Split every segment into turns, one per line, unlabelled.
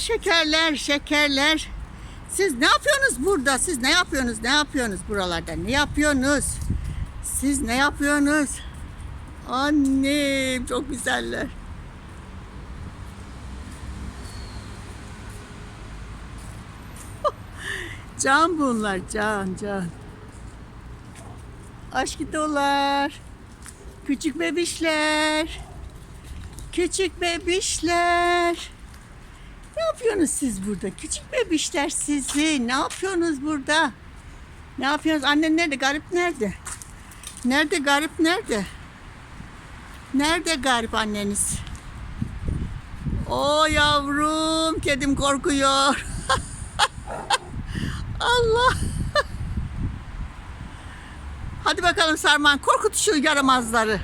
şekerler, şekerler. Siz ne yapıyorsunuz burada? Siz ne yapıyorsunuz? Ne yapıyorsunuz buralarda? Ne yapıyorsunuz? Siz ne yapıyorsunuz? Annem çok güzeller. Can bunlar, can, can. Aşk dolar. Küçük bebişler. Küçük bebişler. Yapıyorsunuz siz burada? Küçük bebişler sizi. Ne yapıyorsunuz burada? Ne yapıyorsunuz? Annen nerede? Garip nerede? Nerede garip nerede? Nerede garip anneniz? O yavrum, kedim korkuyor. Allah. Hadi bakalım Sarman, korkut şu yaramazları.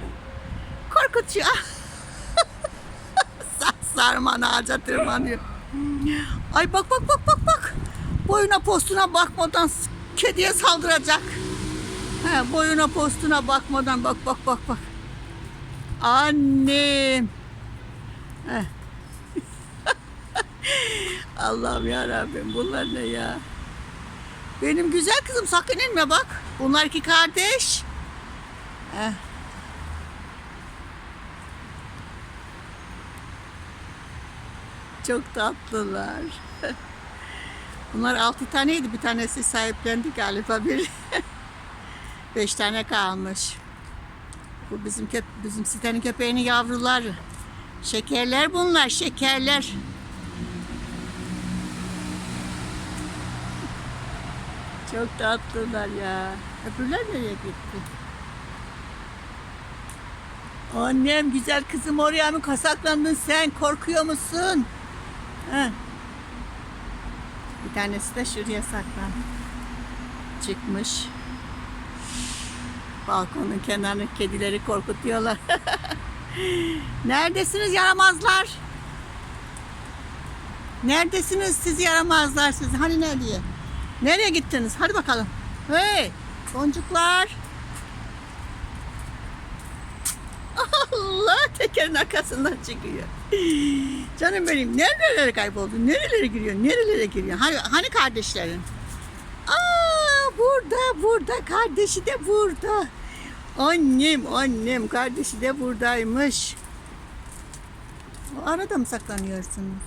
Korkut şu. Sa- Sarman ağaca tırmanıyor. Ay bak bak bak bak bak. Boyuna postuna bakmadan kediye saldıracak. He, boyuna postuna bakmadan bak bak bak bak. Annem. Allah'ım ya Rabbim bunlar ne ya? Benim güzel kızım sakın inme bak. Bunlar iki kardeş. Heh. Çok tatlılar. Bunlar altı taneydi. Bir tanesi sahiplendi galiba bir. Beş tane kalmış. Bu bizim bizim sitenin köpeğinin yavruları. Şekerler bunlar, şekerler. Çok tatlılar ya. Öbürler nereye gitti? Annem güzel kızım oraya mı kasaklandın sen? Korkuyor musun? Bir tanesi de şuraya saklan. Çıkmış. Balkonun kenarını kedileri korkutuyorlar. Neredesiniz yaramazlar? Neredesiniz siz yaramazlar siz? Hani nereye? Nereye gittiniz? Hadi bakalım. Hey boncuklar. Allah tekerin arkasından çıkıyor. Canım benim nerelere kayboldu? Nerelere giriyor? Nerelere giriyor? Hani, hani kardeşlerin? Aa burada burada kardeşi de burada. Annem annem kardeşi de buradaymış. Arada mı saklanıyorsunuz?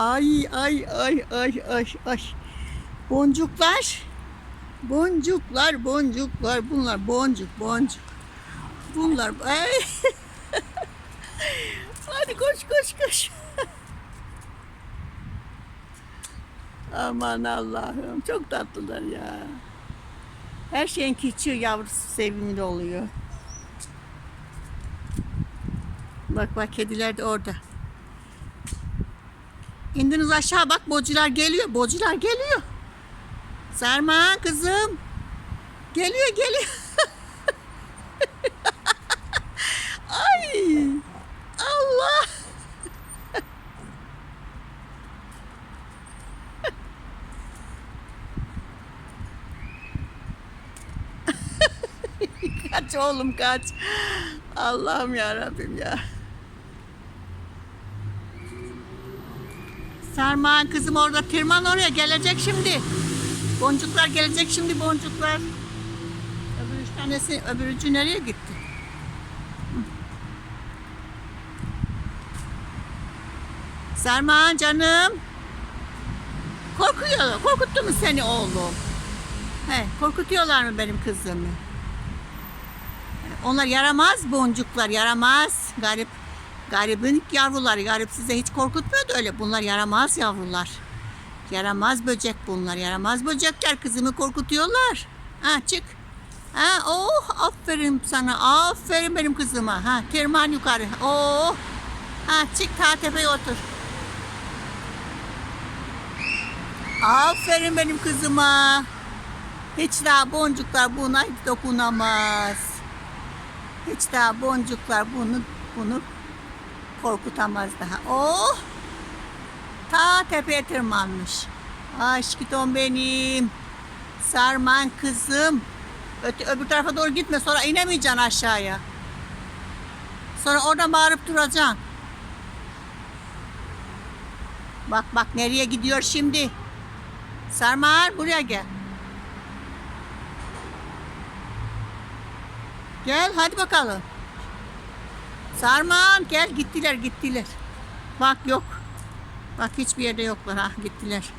Ay ay ay ay ay ay. Boncuklar. Boncuklar, boncuklar. Bunlar boncuk, boncuk. Bunlar ay. Hadi koş koş koş. Aman Allah'ım çok tatlılar ya. Her şeyin küçüğü yavrusu sevimli oluyor. Bak bak kediler de orada. İndiniz aşağı bak bocular geliyor. Bocular geliyor. Serman kızım. Geliyor geliyor. Ay. Allah. kaç oğlum kaç. Allah'ım ya Rabbim ya. Sarman kızım orada tırman oraya gelecek şimdi. Boncuklar gelecek şimdi boncuklar. Öbür üç tanesi öbür üçü nereye gitti? Hı. Sarman canım. Korkuyor. Korkuttu mu seni oğlum? He, korkutuyorlar mı benim kızımı? Onlar yaramaz boncuklar, yaramaz. Garip, garibin yavruları. Garip size hiç korkutmuyor da öyle. Bunlar yaramaz yavrular. Yaramaz böcek bunlar. Yaramaz böcekler kızımı korkutuyorlar. Ha çık. Ha oh aferin sana. Aferin benim kızıma. Ha tırman yukarı. Oh. Ha çık ta tepeye otur. Aferin benim kızıma. Hiç daha boncuklar buna dokunamaz. Hiç daha boncuklar bunu bunu korkutamaz daha. Oh! ta tepeye tırmanmış. Aşkım benim. Sarman kızım. Öte, öbür tarafa doğru gitme sonra inemeyeceksin aşağıya. Sonra orada bağırıp duracaksın. Bak bak nereye gidiyor şimdi. Sarman buraya gel. Gel hadi bakalım. Sarman gel gittiler gittiler. Bak yok. Bak hiçbir yerde yoklar ha gittiler.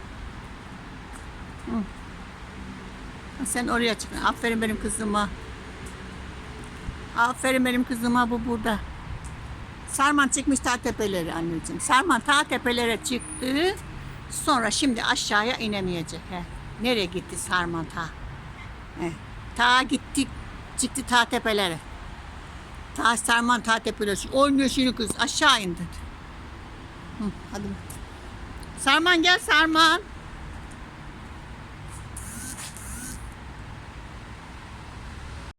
Hı. Sen oraya çık. Aferin benim kızıma. Aferin benim kızıma bu burada. Sarman çıkmış ta tepelere anneciğim. Sarman ta tepelere çıktı. Sonra şimdi aşağıya inemeyecek. He. Nereye gitti Sarman ta? He. Ta gitti çıktı ta tepelere. Ta Sarman ta tepelere. Oynuyor şimdi kız aşağı indi. Hı, hadi. Sarman gel Sarman.